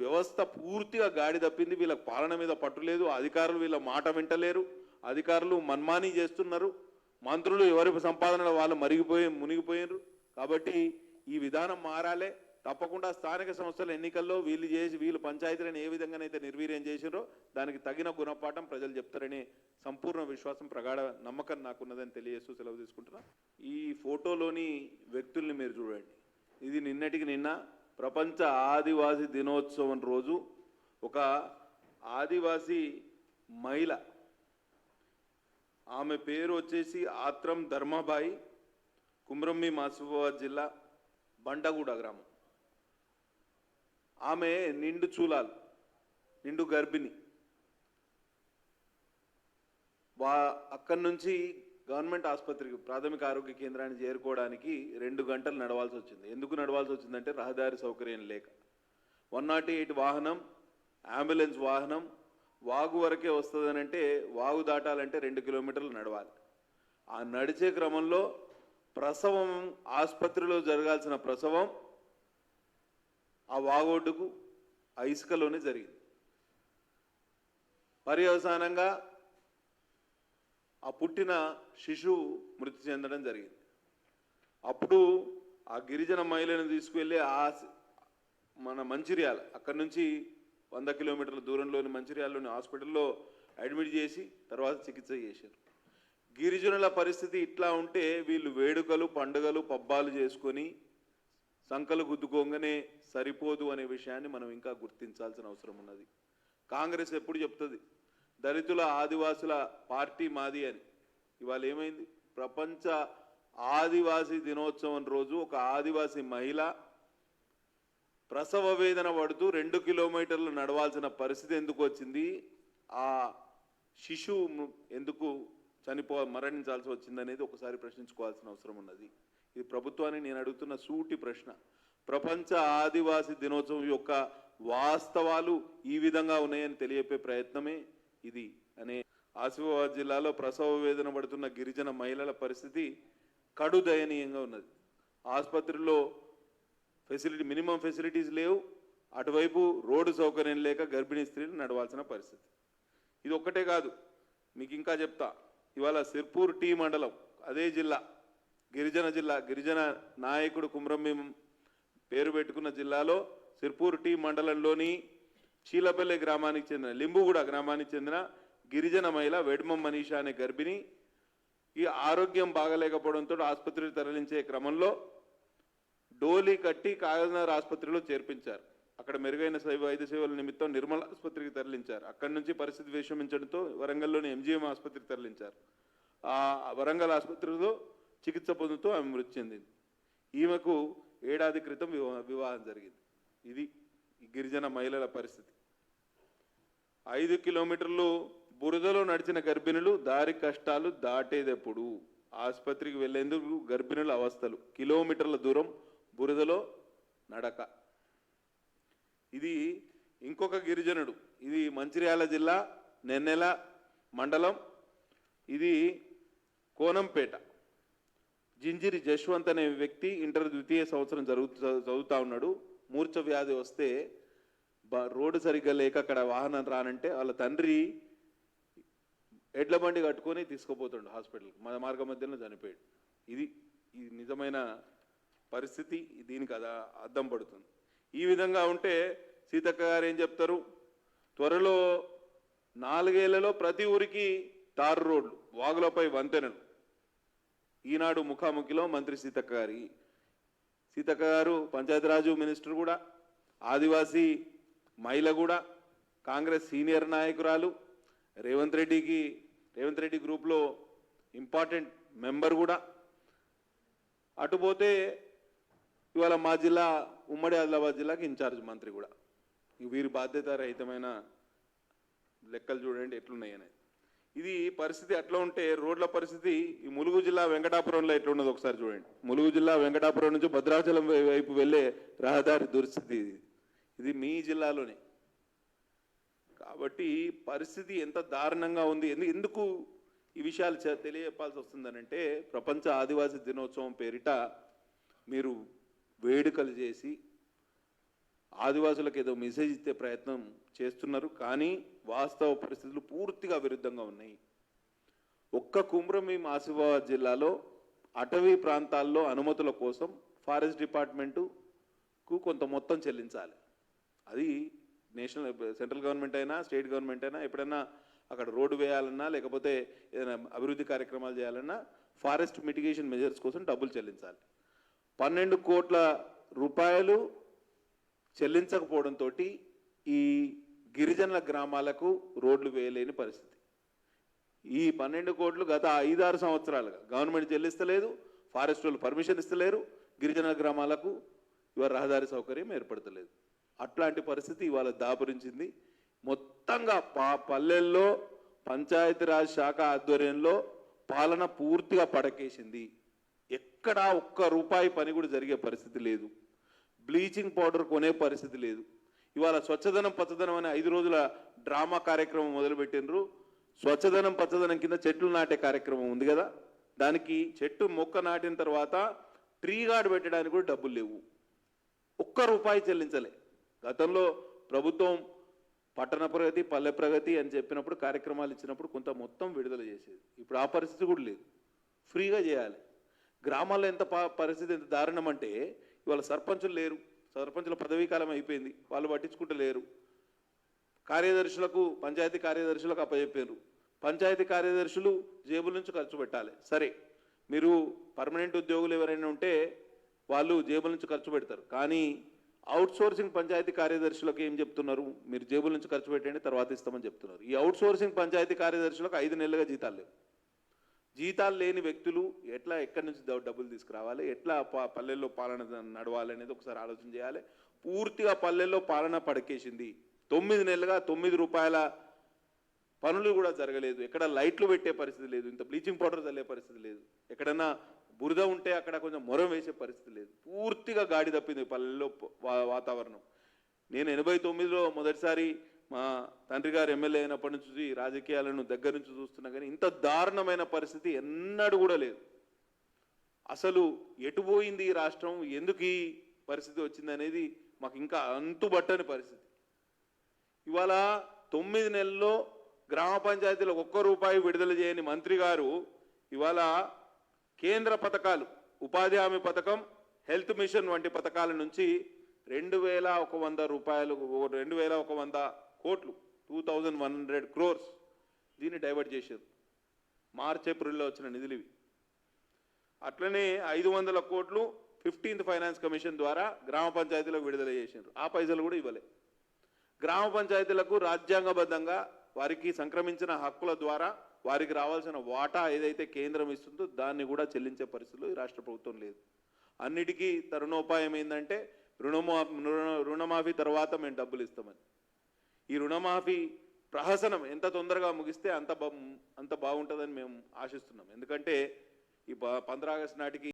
వ్యవస్థ పూర్తిగా గాడి తప్పింది. వీళ్ళ పాలన మీద పట్టు లేదు. అధికారులు వీళ్ళ మాట వింటలేరు. అధికారులు మన్మాని చేస్తున్నారు. మంత్రులు ఎవరి సంపాదనలో వాళ్ళు మరిగిపోయి మునిగిపోయినారు కాబట్టి ఈ విధానం మారాలే. తప్పకుండా స్థానిక సంస్థల ఎన్నికల్లో వీళ్ళు చేసి వీళ్ళు పంచాయతీలను ఏ విధంగానైతే నిర్వీర్యం చేసిరో దానికి తగిన గుణపాఠం ప్రజలు చెప్తారనే సంపూర్ణ విశ్వాసం ప్రగాఢ నమ్మకం నాకున్నదని తెలియజేస్తూ సెలవు తీసుకుంటున్నా. ఈ ఫోటోలోని వ్యక్తుల్ని మీరు చూడండి. ఇది నిన్నటికి నిన్న ప్రపంచ ఆదివాసీ దినోత్సవం రోజు ఒక ఆదివాసీ మహిళ. ఆమె పేరు వచ్చేసి ఆత్రం ధర్మబాయి కుమ్రమ్మి మాసిఫాబాద్ జిల్లా బండగూడ గ్రామం. ఆమె నిండు చూలాలు నిండు గర్భిణి. వా అక్కడి నుంచి గవర్నమెంట్ ఆసుపత్రికి ప్రాథమిక ఆరోగ్య కేంద్రాన్ని చేరుకోవడానికి రెండు గంటలు నడవాల్సి వచ్చింది. ఎందుకు నడవాల్సి వచ్చిందంటే రహదారి సౌకర్యం లేక. వన్ నాట్ ఎయిట్ వాహనం అంబులెన్స్ వాహనం వాగు వరకే వస్తుందని అంటే వాగు దాటాలంటే రెండు కిలోమీటర్లు నడవాలి. ఆ నడిచే క్రమంలో ప్రసవం ఆసుపత్రిలో జరగాల్సిన ప్రసవం ఆ వాగొడ్డుకు ఆ ఇసుకలోనే జరిగింది. పర్యవసానంగా ఆ పుట్టిన శిశువు మృతి చెందడం జరిగింది. అప్పుడు ఆ గిరిజన మహిళను తీసుకువెళ్ళి ఆ మన మంచిర్యాల అక్కడి నుంచి వంద కిలోమీటర్ల దూరంలోని మంచిర్యాలలోని హాస్పిటల్లో అడ్మిట్ చేసి తర్వాత చికిత్స చేశారు. గిరిజనుల పరిస్థితి ఇట్లా ఉంటే వీళ్ళు వేడుకలు పండుగలు పబ్బాలు చేసుకొని సంకలు గుద్దుకోగానే సరిపోదు అనే విషయాన్ని మనం ఇంకా గుర్తించాల్సిన అవసరం ఉన్నది. కాంగ్రెస్ ఎప్పుడు చెప్తుంది? దళితుల ఆదివాసుల పార్టీ మాది అని. ఇవాళ ఏమైంది? ప్రపంచ ఆదివాసీ దినోత్సవం రోజు ఒక ఆదివాసీ మహిళ ప్రసవ వేదన పడుతూ రెండు కిలోమీటర్లు నడవాల్సిన పరిస్థితి ఎందుకు వచ్చింది? ఆ శిశువు ఎందుకు చనిపో మరణించాల్సి వచ్చిందనేది ఒకసారి ప్రశ్నించుకోవాల్సిన అవసరం ఉన్నది. ఇది ప్రభుత్వాన్ని నేను అడుగుతున్న సూటి ప్రశ్న. ప్రపంచ ఆదివాసీ దినోత్సవం యొక్క వాస్తవాలు ఈ విధంగా ఉన్నాయని తెలియపే ప్రయత్నమే? ఇది అనే ఆసిఫాబాద్ జిల్లాలో ప్రసవ వేదన పడుతున్న గిరిజన మహిళల పరిస్థితి కడు దయనీయంగా ఉన్నది. ఆసుపత్రిలో ఫెసిలిటీ మినిమం ఫెసిలిటీస్ లేవు. అటువైపు రోడ్డు సౌకర్యం లేక గర్భిణీ స్త్రీలు నడవాల్సిన పరిస్థితి. ఇది ఒక్కటే కాదు మీకు ఇంకా చెప్తా. ఇవాళ సిర్పూర్ టీ మండలం అదే జిల్లా గిరిజన జిల్లా గిరిజన నాయకుడు కుమ్రంభీం పేరు పెట్టుకున్న జిల్లాలో సిర్పూర్ టీ మండలంలోని చీలపల్లె గ్రామానికి చెందిన లింబుగూడ గ్రామానికి చెందిన గిరిజన మహిళ వెడ్మ మనీషా అనే గర్భిణి. ఈ ఆరోగ్యం బాగలేకపోవడంతో ఆసుపత్రికి తరలించే క్రమంలో డోలీ కట్టి కాగజనగర్ ఆసుపత్రిలో చేర్పించారు. అక్కడ మెరుగైన వైద్య సేవల నిమిత్తం నిర్మల్ ఆసుపత్రికి తరలించారు. అక్కడి నుంచి పరిస్థితి విషమించడంతో వరంగల్లోని ఎంజీఎం ఆసుపత్రికి తరలించారు. ఆ వరంగల్ ఆసుపత్రిలో చికిత్స పొందుతూ ఆమె మృతి చెందింది. ఈమెకు ఏడాది క్రితం వివాహం జరిగింది. ఇది గిరిజన మహిళల పరిస్థితి. ఐదు కిలోమీటర్లు బురదలో నడిచిన గర్భిణులు దారి కష్టాలు దాటేదెప్పుడు? ఆసుపత్రికి వెళ్ళేందుకు గర్భిణుల అవస్థలు. కిలోమీటర్ల దూరం బురదలో నడక. ఇది ఇంకొక గిరిజనుడు. ఇది మంచిర్యాల జిల్లా నెన్నెల మండలం. ఇది కోనంపేట. జింజిరి జశ్వంత్ అనే వ్యక్తి ఇంటర్ ద్వితీయ సంవత్సరం జరుగు చదువుతా ఉన్నాడు. మూర్ఛ వ్యాధి వస్తే రోడ్డు సరిగ్గా లేక అక్కడ వాహనం రానంటే వాళ్ళ తండ్రి ఎడ్ల బండి కట్టుకొని తీసుకుపోతుండు హాస్పిటల్కి. మన మార్గ మధ్యలో చనిపోయాడు. ఇది ఇది నిజమైన పరిస్థితి దీనికి అదా అద్దం పడుతుంది. ఈ విధంగా ఉంటే సీతక్క గారు ఏం చెప్తారు? త్వరలో నాలుగేళ్ళలో ప్రతి ఊరికి తారు రోడ్లు వాగులపై వంతెనలు. ఈనాడు ముఖాముఖిలో మంత్రి సీతక్క గారి సీతక్క గారు పంచాయతీరాజు మినిస్టర్ కూడా ఆదివాసీ మహిళ కూడా కాంగ్రెస్ సీనియర్ నాయకురాలు. రేవంత్ రెడ్డికి రేవంత్ రెడ్డి గ్రూప్లో ఇంపార్టెంట్ మెంబర్ కూడా. అటుపోతే ఇవాళ మా జిల్లా ఉమ్మడి ఆదిలాబాద్ జిల్లాకి ఇన్ఛార్జ్ మంత్రి కూడా. వీరి బాధ్యత రహితమైన లెక్కలు చూడండి ఎట్లున్నాయని ఇది పరిస్థితి అట్లా ఉంటే రోడ్ల పరిస్థితి ఈ ములుగు జిల్లా వెంకటాపురంలో ఎట్లున్నది ఒకసారి చూడండి. ములుగు జిల్లా వెంకటాపురం నుంచి భద్రాచలం వైపు వెళ్ళే రహదారి దుస్థితి ఇది మీ జిల్లాలోనే. కాబట్టి పరిస్థితి ఎంత దారుణంగా ఉంది? ఎందుకు ఈ విషయాలు చ- తెలియజెప్పాల్సి వస్తుందనంటే ప్రపంచ ఆదివాసీ దినోత్సవం పేరిట మీరు వేడుకలు చేసి ఆదివాసులకు ఏదో మెసేజ్ ఇచ్చే ప్రయత్నం చేస్తున్నారు. కానీ వాస్తవ పరిస్థితులు పూర్తిగా విరుద్ధంగా ఉన్నాయి. ఒక్క కుమ్రమీం ఆసిఫాబాద్ జిల్లాలో అటవీ ప్రాంతాల్లో అనుమతుల కోసం ఫారెస్ట్ డిపార్ట్మెంటుకు కొంత మొత్తం చెల్లించాలి. అది నేషనల్ సెంట్రల్ గవర్నమెంట్ అయినా స్టేట్ గవర్నమెంట్ అయినా ఎప్పుడైనా అక్కడ రోడ్డు వేయాలన్నా లేకపోతే ఏదైనా అభివృద్ధి కార్యక్రమాలు చేయాలన్నా ఫారెస్ట్ మిటిగేషన్ మెజర్స్ కోసం డబ్బులు చెల్లించాలి. పన్నెండు కోట్ల రూపాయలు చెల్లించకపోవడంతో ఈ గిరిజనుల గ్రామాలకు రోడ్లు వేయలేని పరిస్థితి. ఈ పన్నెండు కోట్లు గత ఐదారు సంవత్సరాలుగా గవర్నమెంట్ చెల్లిస్తలేదు ఫారెస్ట్ వాళ్ళు పర్మిషన్ ఇస్తలేరు గిరిజన గ్రామాలకు ఇవాళ రహదారి సౌకర్యం ఏర్పడతలేదు. అట్లాంటి పరిస్థితి ఇవాళ దాపురించింది. మొత్తంగా పా పల్లెల్లో పంచాయతీరాజ్ శాఖ ఆధ్వర్యంలో పాలన పూర్తిగా పడకేసింది. ఎక్కడా ఒక్క రూపాయి పని కూడా జరిగే పరిస్థితి లేదు. బ్లీచింగ్ పౌడర్ కొనే పరిస్థితి లేదు. ఇవాళ స్వచ్ఛదనం పచ్చదనం అనే ఐదు రోజుల డ్రామా కార్యక్రమం మొదలుపెట్టినరు స్వచ్ఛదనం పచ్చదనం కింద చెట్లు నాటే కార్యక్రమం ఉంది కదా. దానికి చెట్టు మొక్క నాటిన తర్వాత ట్రీ గార్డ్ పెట్టడానికి కూడా డబ్బులు లేవు. ఒక్క రూపాయి చెల్లించలే. గతంలో ప్రభుత్వం పట్టణ ప్రగతి పల్లె ప్రగతి అని చెప్పినప్పుడు కార్యక్రమాలు ఇచ్చినప్పుడు కొంత మొత్తం విడుదల చేసేది. ఇప్పుడు ఆ పరిస్థితి కూడా లేదు. ఫ్రీగా చేయాలి. గ్రామాల్లో ఎంత పరిస్థితి ఎంత దారుణం అంటే ఇవాళ సర్పంచులు లేరు. సర్పంచుల పదవీ కాలం అయిపోయింది. వాళ్ళు పట్టించుకుంటూ లేరు. కార్యదర్శులకు పంచాయతీ కార్యదర్శులకు అప్పచెప్పారు. పంచాయతీ కార్యదర్శులు జేబుల నుంచి ఖర్చు పెట్టాలి. సరే మీరు పర్మనెంట్ ఉద్యోగులు ఎవరైనా ఉంటే వాళ్ళు జేబుల నుంచి ఖర్చు పెడతారు. కానీ అవుట్ సోర్సింగ్ పంచాయతీ కార్యదర్శులకు ఏం చెప్తున్నారు? మీరు జేబుల నుంచి ఖర్చు పెట్టండి తర్వాత ఇస్తామని చెప్తున్నారు. ఈ అవుట్ సోర్సింగ్ పంచాయతీ కార్యదర్శులకు ఐదు నెలలుగా జీతాలు లేవు. జీతాలు లేని వ్యక్తులు ఎట్లా ఎక్కడి నుంచి డబ్బులు తీసుకురావాలి? ఎట్లా ప- పల్లెల్లో పాలన నడవాలి అనేది ఒకసారి ఆలోచన చేయాలి. పూర్తిగా పల్లెల్లో పాలన పడకేసింది. తొమ్మిది నెలలుగా తొమ్మిది రూపాయల పనులు కూడా జరగలేదు. ఎక్కడ లైట్లు పెట్టే పరిస్థితి లేదు. ఇంత బ్లీచింగ్ పౌడర్ చల్లే పరిస్థితి లేదు. ఎక్కడన్నా బురద ఉంటే అక్కడ కొంచెం మొరం వేసే పరిస్థితి లేదు. పూర్తిగా గాడి తప్పింది పల్లెల్లో వాతావరణం. నేను ఎనభై తొమ్మిదిలో మొదటిసారి మా తండ్రి గారు ఎమ్మెల్యే అయినప్పటి నుంచి చూసి రాజకీయాలను దగ్గర నుంచి చూస్తున్నా కానీ ఇంత దారుణమైన పరిస్థితి ఎన్నడూ కూడా లేదు. అసలు ఎటు పోయింది ఈ రాష్ట్రం? ఎందుకు ఈ పరిస్థితి వచ్చింది అనేది మాకు ఇంకా అంతుబట్టని పరిస్థితి. ఇవాళ తొమ్మిది నెలల్లో గ్రామ పంచాయతీలో ఒక్క రూపాయి విడుదల చేయని మంత్రి గారు ఇవాళ కేంద్ర పథకాలు ఉపాధి హామీ పథకం హెల్త్ మిషన్ వంటి పథకాల నుంచి రెండు వేల ఒక వంద రూపాయలు రెండు వేల ఒక వంద కోట్లు two thousand one hundred crores దీన్ని డైవర్ట్ చేశారు. మార్చ్ ఏప్రిల్లో వచ్చిన నిధులు ఇవి. అట్లనే ఐదు వందల కోట్లు ఫిఫ్టీన్త్ ఫైనాన్స్ కమిషన్ ద్వారా గ్రామ పంచాయతీలకు విడుదల చేశారు ఆ పైసలు కూడా ఇవ్వలే. గ్రామ పంచాయతీలకు రాజ్యాంగబద్ధంగా వారికి సంక్రమించిన హక్కుల ద్వారా వారికి రావాల్సిన వాటా ఏదైతే కేంద్రం ఇస్తుందో దాన్ని కూడా చెల్లించే పరిస్థితులు ఈ రాష్ట్ర ప్రభుత్వం లేదు. అన్నిటికీ తరుణోపాయం ఏంటంటే రుణమా రుణమాఫీ తర్వాత మేము డబ్బులు ఇస్తామని. ఈ రుణమాఫీ ప్రహసనం ఎంత తొందరగా ముగిస్తే అంత అంత బాగుంటుందని మేము ఆశిస్తున్నాం. ఎందుకంటే ఈ ప- నాటికి